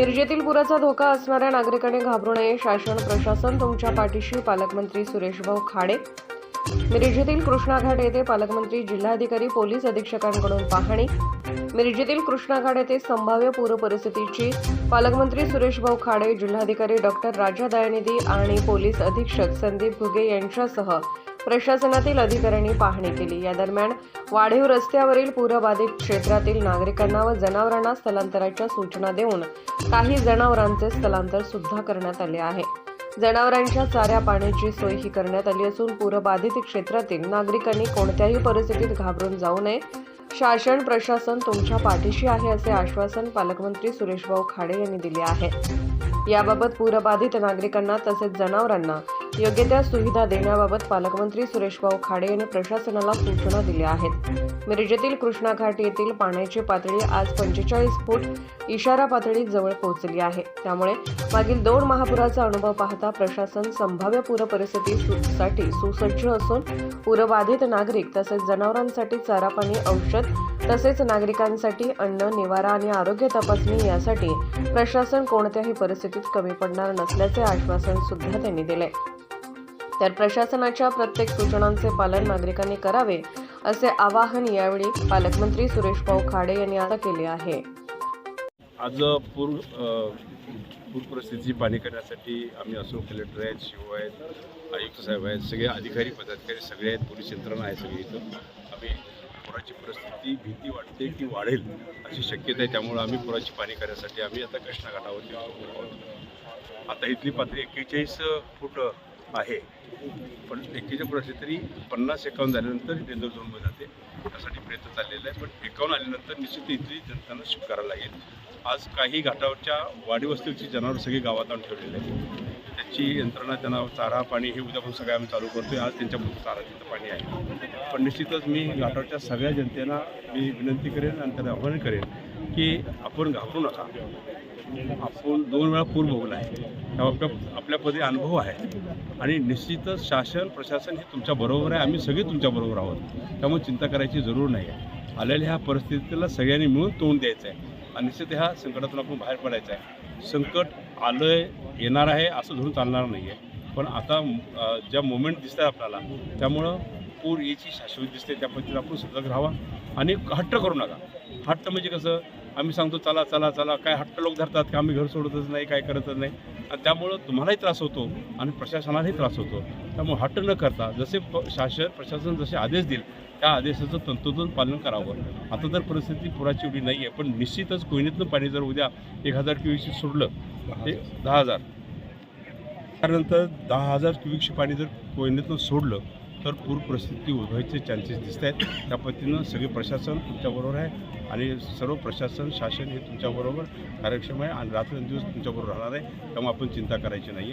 मिरजेतील पुराचा धोका असणाऱ्या नागरिकांनी घाबरू नये. शासन प्रशासन तुमच्या पाठीशी पालकमंत्री सुरेशभाऊ खाडे. मिरजेतील कृष्णाघाट येथे पालकमंत्री जिल्हाधिकारी पोलीस अधीक्षकांकडून पाहणी. मिरजेतील कृष्णाघाट येथे संभाव्य पूर परिस्थितीची पालकमंत्री सुरेशभाऊ खाडे जिल्हाधिकारी डॉक्टर राजा दयानिधी आणि पोलीस अधीक्षक संदीप घुगे यांच्यासह प्रशासनातील अधिकाऱ्यांनी पाहणी केली. या दरम्यान वाढीव रस्त्यावरील पूरबाधित क्षेत्रातील नागरिकांना व जनावरांना स्थलांतराच्या सूचना देऊन काही जनावरांचे स्थलांतर सुद्धा करण्यात आले आहे. जनावरांच्या चाऱ्या पाण्याची सोय ही करण्यात आली असून पूरबाधित क्षेत्रातील नागरिकांनी कोणत्याही परिस्थितीत घाबरून जाऊ नये. शासन प्रशासन तुमच्या पाठीशी आहे असे आश्वासन पालकमंत्री सुरेशभाऊ खाडे यांनी दिले आहे. याबाबत पूरबाधित नागरिकांना तसेच जनावरांना योग्य त्या सुविधा देण्याबाबत पालकमंत्री सुरेशभाऊ खाडे यांनी प्रशासनाला सूचना दिल्या आहेत. मिरजेतील कृष्णा घाट येथील पाण्याची पातळी आज पंचेचाळीस फूट इशारा पातळी जवळ पोहोचली आहे. त्यामुळे मागील दोन महापुराचा अनुभव पाहता प्रशासन संभाव्य पूर परिस्थितीसाठी सुसज्ज असून पूरबाधित नागरिक तसेच जनावरांसाठी चारा पाणी औषध तसेच नागरिकांसाठी अन्न निवारा आणि आरोग्य तपासणी यासाठी प्रशासन कोणत्याही परिस्थितीत कमी पडणार नसल्याचे आश्वासन सुद्धा त्यांनी दिले. तर प्रशासनाच्या प्रत्येक सूचनांचे पालन नागरिकांनी करावे असे आवाहन यावेळी पालकमंत्री सुरेश भाऊ खाडे यांनी आता केले आहे. आज पूर अ, पूर परिस्थितीची करण्यासाठी आम्ही असो कलेक्टर आहेत शिव आहेत आयुक्त साहेब आहेत सगळे अधिकारी पदाधिकारी सगळे आहेत पोलीस यंत्रणा आहे सगळी इथं. आम्ही पुराची परिस्थिती भीती वाटते की वाढेल अशी शक्यता आहे त्यामुळं आम्ही पुराची पाणी करण्यासाठी आम्ही आता कृष्णा घाटावरती आहोत. आता इथली पातळी एक्केचाळीस फूट आहे. पण एकेच्या फूट तरी पन्नास एकावन्न झाल्यानंतर डेंजर झोनमध्ये जाते. त्यासाठी प्रयत्न चाललेला आहे पण एकावन्न आल्यानंतर निश्चित इथली जनतांना स्वीकारायला लागेल आज काही घाटावरच्या वाडीवस्तीची जनावर सगळी गावात आणून ठेवलेली आहे त्याची यंत्रणा त्यांना चारा पाणी हे उद्यापासून सगळ्या आम्ही चालू करतोय. आज त्यांच्यापुरतं चारा तिथं पाणी आहे. पण निश्चितच मी घाटावरच्या सगळ्या जनतेला मी विनंती करेन आणि त्यांना आव्हान करेन की आपण घाबरू नका. आपण दोन वेळा पूर भोगला आहे. त्यामुळे आपल्या आपल्यापदी अनुभव आहे. आणि निश्चितच शासन प्रशासन हे तुमच्याबरोबर आहे. आम्ही सगळे तुमच्याबरोबर आहोत. त्यामुळे चिंता करायची जरूर नाही आहे. आलेल्या ह्या परिस्थितीला सगळ्यांनी मिळून तोंड द्यायचं आहे. आणि निश्चित ह्या संकटातून आपण बाहेर पडायचं आहे. संकट आलं आहे येणार आहे असं धरून चालणार नाही आहे पण आता ज्या मोमेंट दिसत आहे आपल्याला त्यामुळं पूर याची शाश्वत दिसते. त्या पद्धतीने आपण सतर्क राहावा आणि हट्ट करू नका. हट्ट म्हणजे कसं आम्ही सांगतो चला चला चला काय हट्ट लोक धरतात की आम्ही घर सोडतच नाही काय करतच नाही. आणि त्यामुळं तुम्हालाही त्रास होतो आणि प्रशासनालाही त्रास होतो. त्यामुळे हट्ट न करता जसे प शासन प्रशासन जसे आदेश देईल त्या आदेशाचं तंतोतंत पालन करावं. आता तर परिस्थिती पुराची एवढी नाही आहे पण निश्चितच कोयनेतनं पाणी जर उद्या एक हजार क्युबिकशी सोडलं ते दहा हजार. त्यानंतर दहा हजार क्युबिकशी पाणी जर कोयनेतनं सोडलं तर पूर परिस्थिती उद्भवायचे चान्सेस दिसत आहेत. त्या पद्धतीनं सगळे प्रशासन तुमच्याबरोबर आहे आणि सर्व प्रशासन शासन हे तुमच्याबरोबर कार्यक्षम आहे आणि रात्रंदिवस तुमच्याबरोबर राहणार आहे. त्यामुळे आपण चिंता करायची नाही आहे